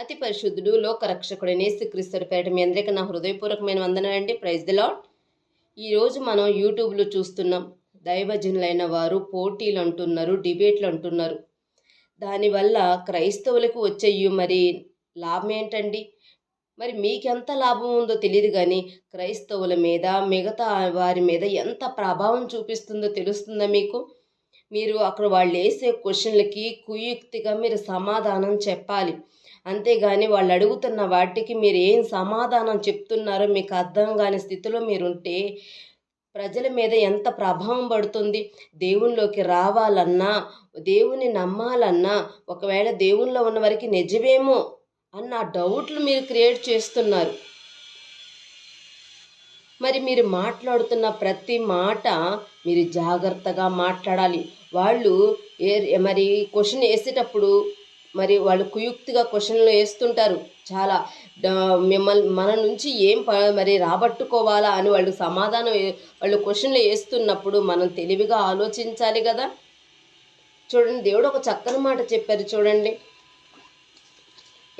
అతి పరిశుద్ధుడు లోకరక్షకుడు నేసుక్రీస్తుడి పేట మీ అందరికీ నా హృదయపూర్వకమైన వందనాలండి ప్రైజ్ ది లాడ్ ఈరోజు మనం యూట్యూబ్లో చూస్తున్నాం దైవజనులైన వారు పోటీలు అంటున్నారు డిబేట్లు అంటున్నారు. దానివల్ల క్రైస్తవులకు వచ్చేయు మరి లాభం ఏంటండి? మరి మీకెంత లాభం ఉందో తెలియదు కానీ క్రైస్తవుల మీద మిగతా వారి మీద ఎంత ప్రభావం చూపిస్తుందో తెలుస్తుందా మీకు? మీరు అక్కడ వాళ్ళు వేసే క్వశ్చన్లకి కుయుక్తిగా మీరు సమాధానం చెప్పాలి. అంతేగాని వాళ్ళు అడుగుతున్న వాటికి మీరు ఏం సమాధానం చెప్తున్నారో మీకు అర్థం కాని స్థితిలో మీరుంటే ప్రజల మీద ఎంత ప్రభావం పడుతుంది? దేవునిలోకి రావాలన్నా దేవుని నమ్మాలన్నా ఒకవేళ దేవునిలో ఉన్న వారికి నిజమేమో అన్న డౌట్లు మీరు క్రియేట్ చేస్తున్నారు. మరి మీరు మాట్లాడుతున్న ప్రతి మాట మీరు జాగ్రత్తగా మాట్లాడాలి. వాళ్ళు ఏ మరి క్వశ్చన్ వేసేటప్పుడు మరి వాళ్ళు కుయుక్తిగా క్వశ్చన్లు వేస్తుంటారు. చాలా మిమ్మల్ని మన నుంచి ఏం మరి రాబట్టుకోవాలా అని వాళ్ళు సమాధానం వాళ్ళు క్వశ్చన్లు వేస్తున్నప్పుడు మనం తెలివిగా ఆలోచించాలి కదా. చూడండి దేవుడు ఒక చక్కని మాట చెప్పారు చూడండి.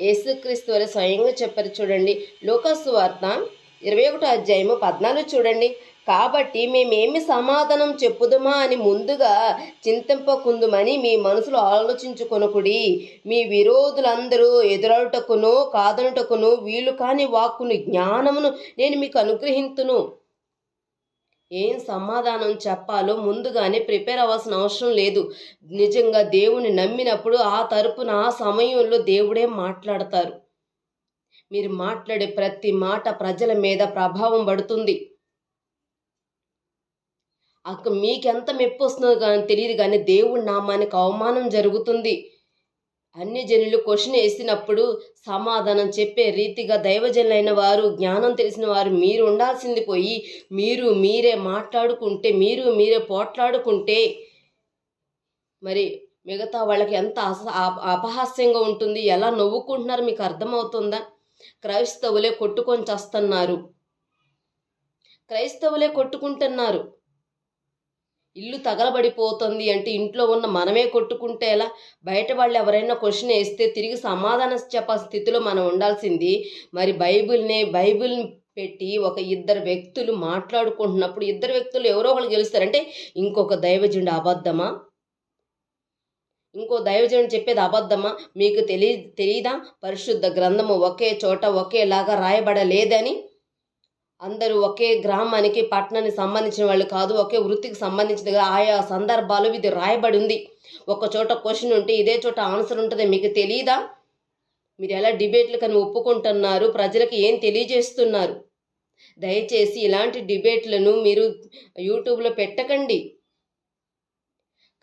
యేసుక్రీస్తు వారు స్వయంగా చెప్పారు చూడండి. లోకాసు వార్త ఇరవై ఒకటో అధ్యాయము పద్నాలుగు చూడండి. కాబట్టి మేమేమి సమాధానం చెప్పుదమా అని ముందుగా చింతింపకుందుమని మీ మనసులో ఆలోచించుకొనుకుడి. మీ విరోధులందరూ ఎదురడుటకును కాదనుటకును వీలు కాని వాక్కును జ్ఞానమును నేను మీకు అనుగ్రహింతును. ఏం సమాధానం చెప్పాలో ముందుగానే ప్రిపేర్ అవ్వాల్సిన అవసరం లేదు. నిజంగా దేవుని నమ్మినప్పుడు ఆ తరపున ఆ సమయంలో దేవుడే మాట్లాడతారు. మీరు మాట్లాడే ప్రతి మాట ప్రజల మీద ప్రభావం పడుతుంది. అక్క మీకెంత మెప్పు వస్తుందో కానీ తెలియదు కానీ దేవుడి నామానికి అవమానం జరుగుతుంది. అన్ని జనులు క్వశ్చన్ వేసినప్పుడు సమాధానం చెప్పే రీతిగా దైవజనులైన వారు జ్ఞానం తెలిసిన వారు మీరు ఉండాల్సింది పోయి మీరు మీరే మాట్లాడుకుంటే మీరు మీరే పోట్లాడుకుంటే మరి మిగతా వాళ్ళకి ఎంత అపహాస్యంగా ఉంటుంది? ఎలా నవ్వుకుంటున్నారు? మీకు అర్థమవుతుందా? క్రైస్తవులే కొట్టుకొని చస్తున్నారు. క్రైస్తవులే కొట్టుకుంటున్నారు. ఇల్లు తగలబడిపోతుంది అంటే ఇంట్లో ఉన్న మనమే కొట్టుకుంటే ఎలా? బయట వాళ్ళు ఎవరైనా క్వశ్చన్ వేస్తే తిరిగి సమాధానం చెప్పాల్సిన స్థితిలో మనం ఉండాల్సింది. మరి బైబిల్ని బైబిల్ పెట్టి ఒక ఇద్దరు వ్యక్తులు మాట్లాడుకుంటున్నప్పుడు ఇద్దరు వ్యక్తులు ఎవరో ఒకరు గెలుస్తారంటే ఇంకొక దైవజుండి అబద్ధమా? ఇంకో దైవజనుడు చెప్పేది అబద్ధమా? మీకు తెలియ తెలియదా పరిశుద్ధ గ్రంథము ఒకే చోట ఒకేలాగా రాయబడలేదని? అందరూ ఒకే గ్రామానికి పట్టణానికి సంబంధించిన వాళ్ళు కాదు ఒకే వృత్తికి సంబంధించినగా ఆయా సందర్భాలు ఇది రాయబడి ఉంది. ఒక చోట క్వశ్చన్ ఉంటే ఇదే చోట ఆన్సర్ ఉంటుంది మీకు తెలియదా మీరు ఎలా డిబేట్లు కానీ ఒప్పుకుంటున్నారు? ప్రజలకు ఏం తెలియజేస్తున్నారు? దయచేసి ఇలాంటి డిబేట్లను మీరు యూట్యూబ్లో పెట్టకండి.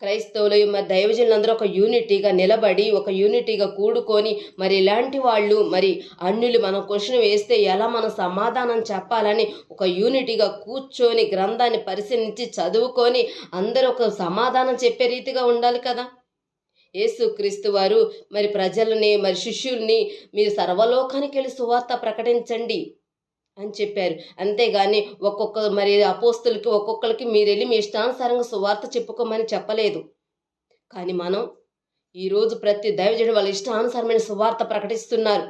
క్రైస్తవులు మరి దైవజనులందరూ ఒక యూనిటీగా నిలబడి ఒక యూనిటీగా కూడుకొని మరి ఇలాంటి వాళ్ళు మరి అన్యులు మనం క్వశ్చన్ వేస్తే ఎలా మనం సమాధానం చెప్పాలని ఒక యూనిటీగా కూర్చొని గ్రంథాన్ని పరిశీలించి చదువుకొని అందరూ ఒక సమాధానం చెప్పే రీతిగా ఉండాలి కదా? యేసుక్రీస్తు వారు మరి ప్రజలని మరి శిష్యుల్ని మీరు సర్వలోకానికి వెళ్ళి సువార్త ప్రకటించండి. అని చెప్పారు. అంతేగాని ఒక్కొక్క మరి అపోస్తులకి ఒక్కొక్కరికి మీరు వెళ్ళి మీ ఇష్టానుసారంగా సువార్త చెప్పుకోమని చెప్పలేదు. కానీ మనం ఈరోజు ప్రతి దైవజుడు వాళ్ళ ఇష్టానుసారమైన సువార్త ప్రకటిస్తున్నారు.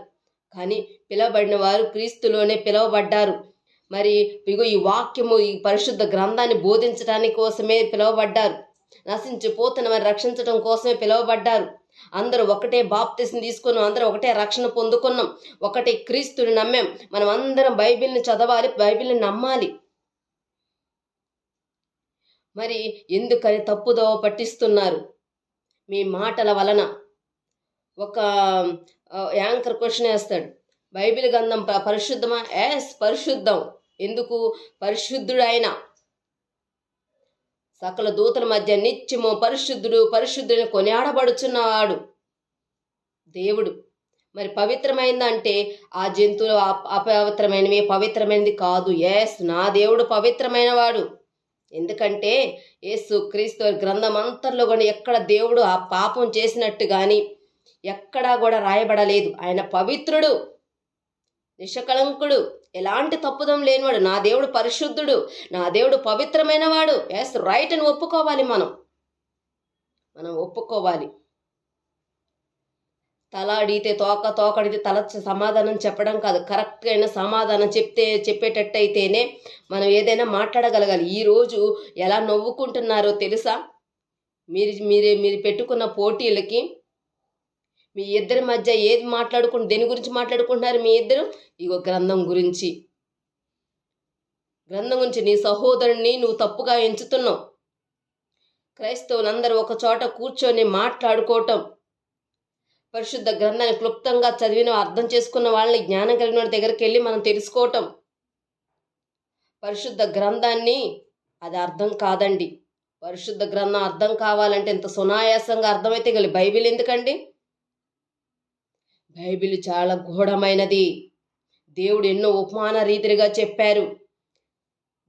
కానీ పిలవబడిన వారు క్రీస్తులోనే పిలువబడ్డారు. మరి ఇగో ఈ వాక్యము ఈ పరిశుద్ధ గ్రంథాన్ని బోధించడానికి కోసమే పిలువబడ్డారు. నశించిపోతున్న వారిని రక్షించడం కోసమే పిలువబడ్డారు. అందరూ ఒకటే బాప్తిస్ని తీసుకున్నాం అందరూ ఒకటే రక్షణ పొందుకున్నాం ఒకటే క్రీస్తుని నమ్మాం. మనం అందరం బైబిల్ని చదవాలి బైబిల్ని నమ్మాలి. మరి ఎందుకని తప్పుదోవ పట్టిస్తున్నారు? మీ మాటల వలన. ఒక యాంకర్ క్వశ్చన్ వేస్తాడు. బైబిల్ గ్రంథం పరిశుద్ధమా? ఎస్ పరిశుద్ధం. ఎందుకు? పరిశుద్ధుడు సకల దూతల మధ్య నిత్యము పరిశుద్ధుడు పరిశుద్ధుని కొనియాడబడుచున్నవాడు దేవుడు. మరి పవిత్రమైందంటే ఆ జంతువులు అపవిత్రమైనవి పవిత్రమైనది కాదు. ఎస్ నా దేవుడు పవిత్రమైన వాడు ఎందుకంటే యేసు క్రీస్తు గ్రంథం అంతర్లో కూడా ఎక్కడ దేవుడు ఆ పాపం చేసినట్టు కానీ ఎక్కడా కూడా రాయబడలేదు. ఆయన పవిత్రుడు నిషకళంకుడు. ఎలాంటి తప్పుదం లేనివాడు? నా దేవుడు పరిశుద్ధుడు నా దేవుడు పవిత్రమైన వాడు ఎస్ రైట్ అని ఒప్పుకోవాలి మనం. మనం ఒప్పుకోవాలి. తల అడిగితే తోక తోక అడిగితే తల సమాధానం చెప్పడం కాదు. కరెక్ట్గా అయిన సమాధానం చెప్తే చెప్పేటట్టయితేనే మనం ఏదైనా మాట్లాడగలగాలి. ఈరోజు ఎలా నవ్వుకుంటున్నారో తెలుసా? మీరు మీరు మీరు పెట్టుకున్న పోటీలకి మీ ఇద్దరి మధ్య ఏది మాట్లాడుకుంటు దేని గురించి మాట్లాడుకుంటున్నారు మీ ఇద్దరు? ఇగో గ్రంథం గురించి. గ్రంథం గురించి నీ సహోదరుణ్ణి నువ్వు తప్పుగా ఎంచుతున్నావు. క్రైస్తవులందరూ ఒక చోట కూర్చొని మాట్లాడుకోవటం. పరిశుద్ధ గ్రంథాన్ని క్లుప్తంగా చదివిన అర్థం చేసుకున్న వాళ్ళని జ్ఞానం కలిగిన దగ్గరికి వెళ్ళి మనం తెలుసుకోవటం. పరిశుద్ధ గ్రంథాన్ని అది అర్థం కాదండి. పరిశుద్ధ గ్రంథం అర్థం కావాలంటే ఇంత సునాయాసంగా అర్థమైతే గలి బైబిల్ ఎందుకండి? బైబిల్ చాలా గూఢమైనది దేవుడు ఎన్నో ఉపమాన రీతిగా చెప్పారు.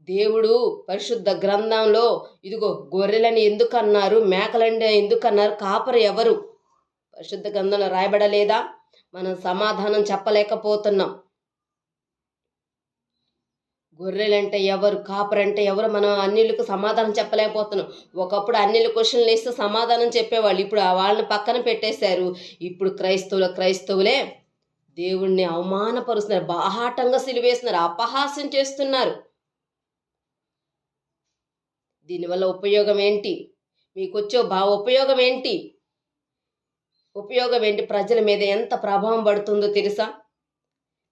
దేవుడు పరిశుద్ధ గ్రంథంలో ఇదిగో గొర్రెలని ఎందుకు అన్నారు మేకలని ఎందుకు అన్నారు కాపరి ఎవరు? పరిశుద్ధ గ్రంథంలో రాయబడలేదా? మనం సమాధానం చెప్పలేకపోతున్నాం. గొర్రెలంటే ఎవరు? కాపరంటే ఎవరు? మనం అన్నిళ్ళకు సమాధానం చెప్పలేకపోతున్నాం. ఒకప్పుడు అన్నిళ్ళు క్వశ్చన్లు వేస్తే సమాధానం చెప్పేవాళ్ళు. ఇప్పుడు ఆ వాళ్ళని పక్కన పెట్టేశారు. ఇప్పుడు క్రైస్తవుల క్రైస్తవులే దేవుణ్ణి అవమానపరుస్తున్నారు. బాహాటంగా సిలివేస్తున్నారు. అపహాస్యం చేస్తున్నారు. దీనివల్ల ఉపయోగం ఏంటి? మీకు వచ్చే బా ఉపయోగం ఏంటి? ఉపయోగం ఏంటి? ప్రజల మీద ఎంత ప్రభావం పడుతుందో తెలుసా?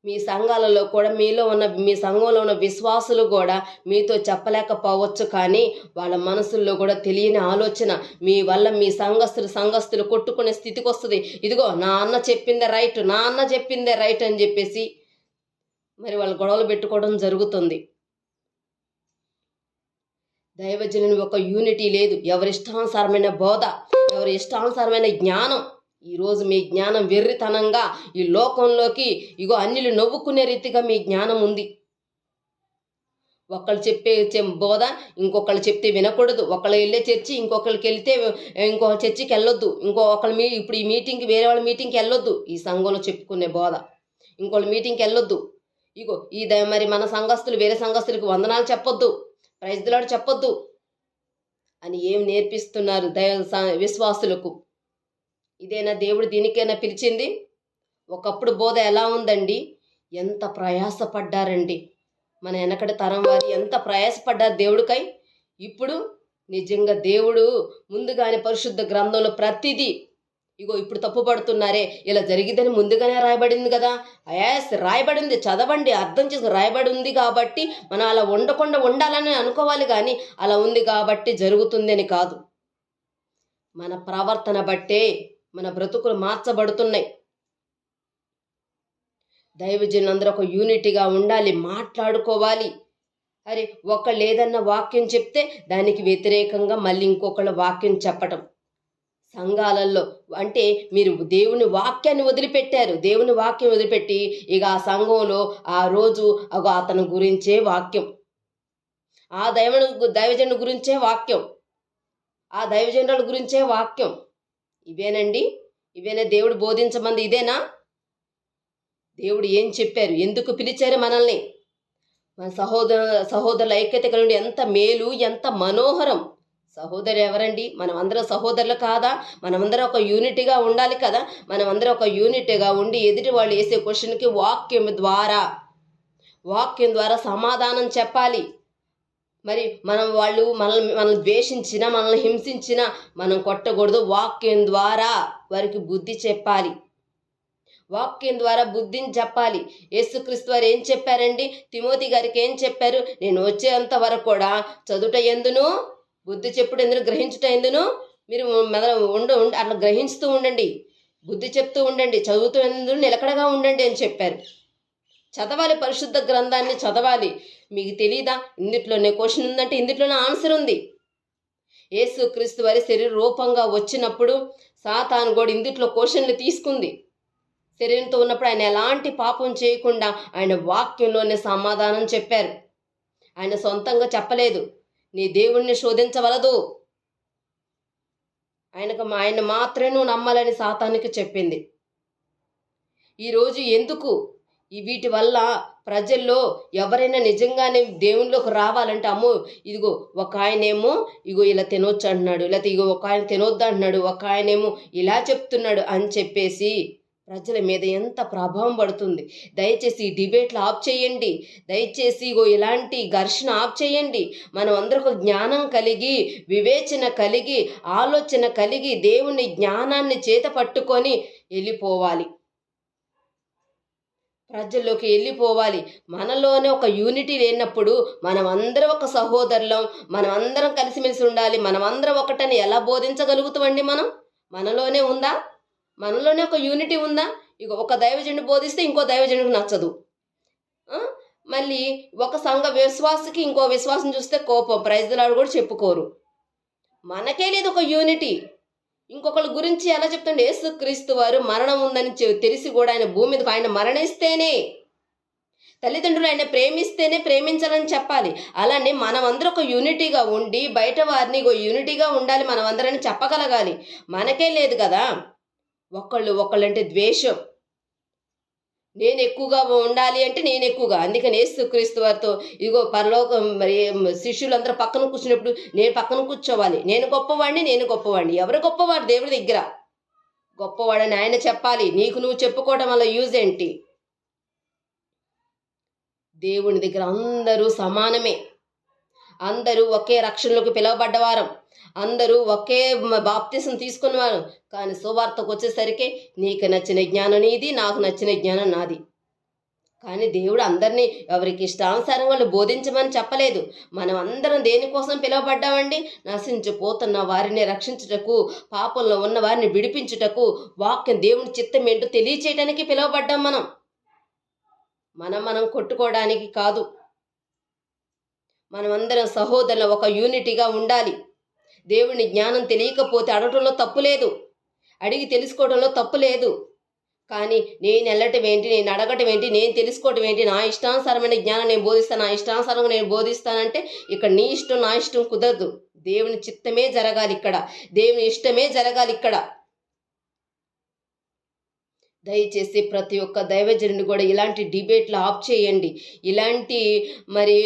మీ సంఘాలలో కూడా మీలో ఉన్న మీ సంఘంలో ఉన్న విశ్వాసులు కూడా మీతో చెప్పలేకపోవచ్చు కానీ వాళ్ళ మనసుల్లో కూడా తెలియని ఆలోచన మీ వల్ల మీ సంఘస్థులు సంఘస్థులు కొట్టుకునే స్థితికి వస్తుంది. ఇదిగో నా అన్న చెప్పిందే రైట్ నా అన్న చెప్పిందే రైట్ అని చెప్పేసి మరి వాళ్ళు గొడవలు పెట్టుకోవడం జరుగుతుంది. దైవజనుని ఒక యూనిటీ లేదు. ఎవరి ఇష్టానుసారమైన బోధ ఎవరి ఇష్టానుసారమైన జ్ఞానం ఈరోజు మీ జ్ఞానం వెర్రితనంగా ఈ లోకంలోకి ఇగో అన్నిలు నవ్వుకునే రీతిగా మీ జ్ఞానం ఉంది. ఒకళ్ళు చెప్పే బోధ ఇంకొకళ్ళు చెప్తే వినకూడదు. ఒకళ్ళు వెళ్ళే చర్చి ఇంకొకరికి వెళ్తే ఇంకో చర్చికి వెళ్ళొద్దు. ఇంకో ఒకళ్ళ మీ ఇప్పుడు ఈ మీటింగ్కి వేరే వాళ్ళ మీటింగ్కి వెళ్ళొద్దు. ఈ సంఘంలో చెప్పుకునే బోధ. ఇంకోళ్ళ మీటింగ్కి వెళ్ళొద్దు. ఇగో ఈ ద- మరి మన సంఘస్థులు వేరే సంఘస్థులకు వందనాలు చెప్పొద్దు. ప్రైజ్లాడు చెప్పొద్దు. అని ఏం నేర్పిస్తున్నారు దయ విశ్వాసులకు? ఇదేనా దేవుడు దీనికైనా పిలిచింది? ఒకప్పుడు బోధ ఎలా ఉందండి? ఎంత ప్రయాసపడ్డారండి. మన వెనకటి తరం వారు ఎంత ప్రయాసపడ్డారు దేవుడికై? ఇప్పుడు నిజంగా దేవుడు ముందుగానే పరిశుద్ధ గ్రంథంలో ప్రతిదీ ఇగో ఇప్పుడు తప్పు పడుతున్నారే ఇలా జరిగిద్దని ముందుగానే రాయబడింది కదా. అయాస్ రాయబడింది చదవండి అర్థం చేసి రాయబడి ఉంది కాబట్టి మనం అలా ఉండకుండా ఉండాలని అనుకోవాలి కానీ అలా ఉంది కాబట్టి జరుగుతుందని కాదు. మన ప్రవర్తన బట్టే మన బ్రతుకులు మార్చబడుతున్నాయి. దైవజనులందరూ ఒక యూనిటీగా ఉండాలి మాట్లాడుకోవాలి. అరే ఒకళ్ళు ఏదన్నా వాక్యం చెప్తే దానికి వ్యతిరేకంగా మళ్ళీ ఇంకొకళ్ళ వాక్యం చెప్పటం. సంఘాలలో అంటే మీరు దేవుని వాక్యాన్ని వదిలిపెట్టారు. దేవుని వాక్యం వదిలిపెట్టి ఇక ఆ సంఘంలో ఆ రోజు అగో అతని గురించే వాక్యం. ఆ దైవ దైవజను గురించే వాక్యం. ఆ దైవజనుల గురించే వాక్యం. ఇవేనండి? ఇవేనా దేవుడు బోధించమంది ఇదేనా? దేవుడు ఏం చెప్పారు? ఎందుకు పిలిచారు మనల్ని? మన సహోదర సహోదరుల ఐక్యత కలిగి ఎంత మేలు ఎంత మనోహరం. సహోదరు ఎవరండి? మనం అందరం సహోదరులు కాదా? మనమందరం ఒక యూనిట్గా ఉండాలి కదా? మనమందరం ఒక యూనిట్గా ఉండి ఎదుటి వాళ్ళు వేసే క్వశ్చన్కి వాక్యం ద్వారా వాక్యం ద్వారా సమాధానం చెప్పాలి. మరి మనం వాళ్ళు మనల్ని మనల్ని ద్వేషించిన మనల్ని హింసించిన మనం కొట్టకూడదు. వాక్యం ద్వారా వారికి బుద్ధి చెప్పాలి. వాక్యం ద్వారా బుద్ధిని చెప్పాలి. యేసుక్రీస్తు వారు ఏం చెప్పారండి? తిమోతి గారికి ఏం చెప్పారు? నేను వచ్చేంత వరకు కూడా చదువుట ఎందును? బుద్ధి చెప్పుడు ఎందును? గ్రహించుట ఎందును? మీరు మెదల ఉండ ఉండి అట్లా గ్రహించుతూ ఉండండి. బుద్ధి చెప్తూ ఉండండి. చదువుతూ ఎందుకు నిలకడగా ఉండండి అని చెప్పారు. చదవాలి పరిశుద్ధ గ్రంథాన్ని చదవాలి. మీకు తెలియదా ఇందుట్లోనే క్వశ్చన్ ఉందంటే ఇందుట్లోనే ఆన్సర్ ఉంది. యేసు క్రీస్తు వారి శరీర రూపంగా వచ్చినప్పుడు సాతాను కూడా ఇందుట్లో క్వశ్చన్లు తీసుకుంది. శరీరంతో ఉన్నప్పుడు ఆయన ఎలాంటి పాపం చేయకుండా ఆయన వాక్యంలోనే సమాధానం చెప్పారు. ఆయన సొంతంగా చెప్పలేదు. నీ దేవుణ్ణి శోధించవలదు. ఆయనకు ఆయన మాత్రమే నువ్వు నమ్మాలని సాతానికి చెప్పింది. ఈరోజు ఎందుకు వీటి వల్ల ప్రజల్లో ఎవరైనా నిజంగానే దేవుళ్ళకు రావాలంటే అమ్మో ఇదిగో ఒక ఆయనేమో ఇగో ఇలా తినొచ్చు అంటున్నాడు లేకపోతే ఇగో ఒక ఆయన తినొద్దు అంటున్నాడు ఒక ఆయనేమో ఇలా చెప్తున్నాడు అని చెప్పేసి ప్రజల మీద ఎంత ప్రభావం పడుతుంది. దయచేసి ఈ డిబేట్లు ఆఫ్ చేయండి. దయచేసి ఇగో ఇలాంటి ఘర్షణ ఆఫ్ చేయండి. మనం అందరికీ జ్ఞానం కలిగి వివేచన కలిగి ఆలోచన కలిగి దేవుని జ్ఞానాన్ని చేత పట్టుకొని వెళ్ళిపోవాలి. ప్రజల్లోకి వెళ్ళిపోవాలి. మనలోనే ఒక యూనిటీ లేనప్పుడు మనం అందరం ఒక సహోదరులం మనం అందరం కలిసిమెలిసి ఉండాలి మనం అందరం ఒకటని ఎలా బోధించగలుగుతామండి మనం? మనలోనే ఉందా? మనలోనే ఒక యూనిటీ ఉందా? ఇక ఒక దైవజనుడు బోధిస్తే ఇంకో దైవజనుడికి నచ్చదు. మళ్ళీ ఒక సంఘ విశ్వాసకి ఇంకో విశ్వాసం చూస్తే కోపం. ప్రైజ్లాడు కూడా చెప్పుకోరు. మనకే లేదు ఒక యూనిటీ. ఇంకొకళ్ళ గురించి ఎలా చెప్తుండే యేసుక్రీస్తు వారు మరణం ఉందని చె- తెలిసి కూడా ఆయన భూమి మీదకు ఆయన మరణిస్తేనే తల్లిదండ్రులు ఆయన ప్రేమిస్తేనే ప్రేమించాలని చెప్పాలి. అలానే మనమందరం ఒక యూనిటీగా ఉండి బయట వారిని ఒక యూనిటీగా ఉండాలి మనమందరని చెప్పగలగాలి. మనకే లేదు కదా. ఒకళ్ళు ఒకళ్ళంటే ద్వేషం. నేను ఎక్కువగా ఉండాలి అంటే నేను ఎక్కువగా అందుకని యేసుక్రీస్తు వారితో ఇగో పరలోకం మరి శిష్యులందరూ పక్కన కూర్చున్నప్పుడు నేను పక్కన కూర్చోవాలి. నేను గొప్పవాడిని నేను గొప్పవాడిని. ఎవరు గొప్పవాడు దేవుడి దగ్గర. గొప్పవాడని ఆయన చెప్పాలి. నీకు నువ్వు చెప్పుకోవడం వల్ల యూజ్ ఏంటి? దేవుని దగ్గర అందరూ సమానమే. అందరూ ఒకే రక్షణలోకి పిలువబడ్డవారం. అందరూ ఒకే బాప్తిసం తీసుకున్నవారు. కానీ సువార్తకు వచ్చేసరికి నీకు నచ్చిన జ్ఞానం నీది నాకు నచ్చిన జ్ఞానం నాది. కానీ దేవుడు అందరినీ ఎవరికి ఇష్టానుసారం వాళ్ళు బోధించమని చెప్పలేదు. మనం అందరం దేనికోసం పిలువబడ్డామండి? నశించిపోతున్న వారిని రక్షించుటకు పాపంలో ఉన్న వారిని విడిపించుటకు వాక్యం దేవుని చిత్తం ఏంటో తెలియచేయడానికి పిలువబడ్డాం మనం. మనం మనం కొట్టుకోవడానికి కాదు. మనమందరం సహోదరులు ఒక యూనిటీగా ఉండాలి. దేవుని జ్ఞానం తెలియకపోతే అడగటంలో తప్పు లేదు. అడిగి తెలుసుకోవడంలో తప్పు లేదు. కానీ నేను వెళ్ళటం ఏంటి నేను అడగటం ఏంటి నేను తెలుసుకోవటం ఏంటి నా ఇష్టానుసారమైన జ్ఞానం నేను బోధిస్తాను నా ఇష్టానుసారంగా నేను బోధిస్తానంటే ఇక్కడ నీ ఇష్టం నా ఇష్టం కుదరదు. దేవుని చిత్తమే జరగాలి ఇక్కడ. దేవుని ఇష్టమే జరగాలి ఇక్కడ. దయచేసి ప్రతి ఒక్క దైవజనుని కూడా ఇలాంటి డిబేట్లు ఆఫ్ చేయండి. ఇలాంటి మరి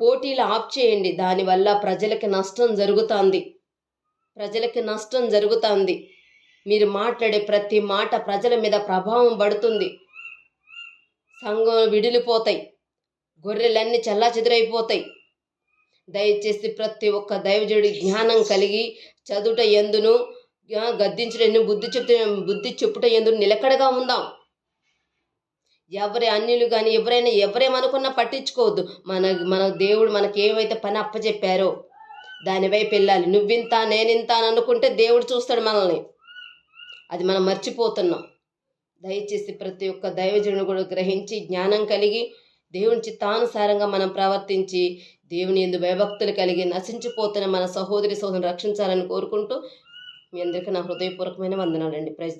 పోటీలు ఆఫ్ చేయండి. దానివల్ల ప్రజలకి నష్టం జరుగుతుంది. ప్రజలకి నష్టం జరుగుతుంది. మీరు మాట్లాడే ప్రతి మాట ప్రజల మీద ప్రభావం పడుతుంది. సంఘం విడిలిపోతాయి. గొర్రెలన్నీ చల్లాచెదురైపోతాయి. దయచేసి ప్రతి ఒక్క దైవజుడి జ్ఞానం కలిగి చదువుట ఎందును? గద్దించడం బుద్ధి చెప్తే బుద్ధి చెప్పుట ఎందుకు నిలకడగా ఉందాం? ఎవరి అన్యులు కానీ ఎవరైనా ఎవరేమనుకున్నా పట్టించుకోవద్దు. మన మన దేవుడు మనకి ఏమైతే పని అప్పచెప్పారో దానివైపు వెళ్ళాలి. నువ్వింత నేనింత అని అనుకుంటే దేవుడు చూస్తాడు మనల్ని. అది మనం మర్చిపోతున్నాం. దయచేసి ప్రతి ఒక్క దైవజనుడు కూడా గ్రహించి జ్ఞానం కలిగి దేవుని చిత్తానుసారంగా మనం ప్రవర్తించి దేవుని ఎందు భయభక్తులు కలిగి నశించిపోతున్న మన సహోదరి సోదరుని రక్షించాలని కోరుకుంటూ మీ అందరికీ నా హృదయపూర్వకమైన వందనాలండి. ప్రైజ్